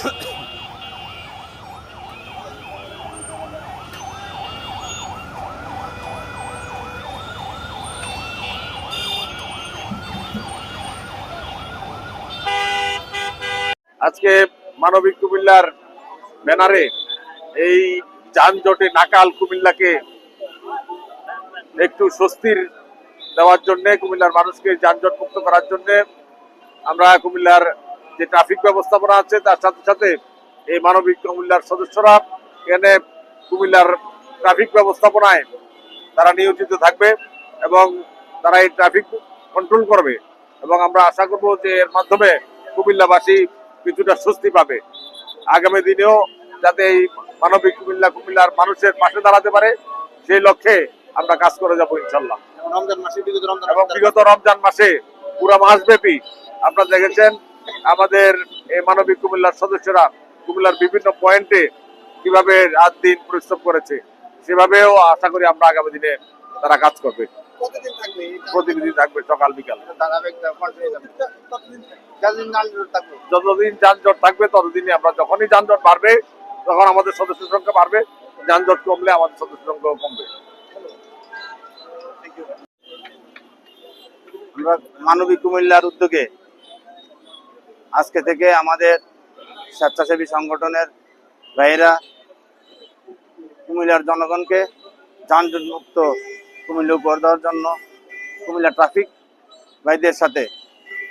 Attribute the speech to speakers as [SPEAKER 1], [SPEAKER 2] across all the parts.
[SPEAKER 1] আজকে মানবিক কুমিল্লার ব্যানারে এই যানজটে নাকাল কুমিল্লাকে একটু স্বস্তির দেওয়ার জন্য, কুমিল্লার মানুষকে যানজট মুক্ত করার জন্য আমরা কুমিল্লার যে ট্রাফিক ব্যবস্থাপনা আছে তার সাথে সাথে এই মানবিক কুমিল্লার সদস্যরা এখানে কুমিল্লার ট্রাফিক ব্যবস্থাপনায় তারা নিয়োজিত থাকবে এবং তারা এই ট্রাফিক কন্ট্রোল করবে। এবং আমরা আশা করব যে এর মাধ্যমে কুমিল্লাবাসী কিছুটা স্বস্তি পাবে। আগামী দিনেও যাতে এই মানবিক কুমিল্লা কুমিল্লার মানুষের পাশে দাঁড়াতে পারে সেই লক্ষ্যে আমরা কাজ করে যাব ইনশাল্লাহ। এবং বিগত রমজান মাসে পুরো মাসব্যাপী আপনারা দেখেছেন আমাদের এই মানবিক কুমিল্লার সদস্যরা কুমিল্লার বিভিন্ন পয়েন্টে কীভাবে রাত দিন পরিশ্রম করেছে সেভাবেও আশা করি আমরা আগামী দিনে তারা কাজ করবে।
[SPEAKER 2] থাকবে
[SPEAKER 1] প্রতিনিধি থাকবে সকাল বিকাল।
[SPEAKER 2] কতদিন যতদিন যানজট থাকবে।
[SPEAKER 1] ততদিনই আমরা যখনই যানজট বাড়বে তখন আমাদের সদস্য সংখ্যা বাড়বে যানজট কমলে আমাদের সদস্য সংখ্যাও কমবে।
[SPEAKER 2] আমরা মানবিক কুমিল্লার উদ্যোগে আজকে থেকে আমাদের স্বেচ্ছাসেবী সংগঠনের ভাইয়েরা কুমিল্লার জনগণকে যানজট মুক্ত কুমিল্লা উপহার দেওয়ার জন্য কুমিল্লা ট্রাফিক ভাইদের সাথে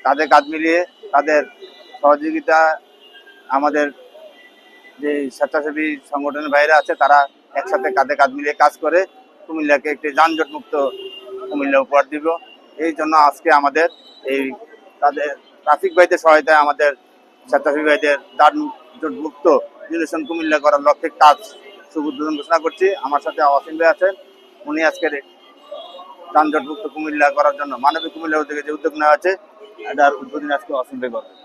[SPEAKER 2] কাঁধে কাঁধ মিলিয়ে তাদের সহযোগিতা, আমাদের যে স্বেচ্ছাসেবী সংগঠনের বাইরে আছে, তারা একসাথে কাঁধে কাঁধ মিলিয়ে কাজ করে কুমিল্লাকে একটি যানজট মুক্ত কুমিল্লা উপহার দিব। এই জন্য আজকে আমাদের এই তাদের ট্রাফিক ভাইদের সহায়তায় আমাদের স্বেচ্ছাসেবী ভাইদের দারুণ জোটমুক্ত রিলেশন কুমিল্লা করার লক্ষ্যে কাজ শুভ উদ্বোধন ঘোষণা করছি। আমার সাথে অসীম ভাই আছেন। উনি আজকের যানজটমুক্ত কুমিল্লা করার জন্য মানবিক কুমিল্লা উদ্যোগে যে উদ্যোগ নেওয়া আছে এটার উদ্বোধন আজকে অসীম ভাই করবেন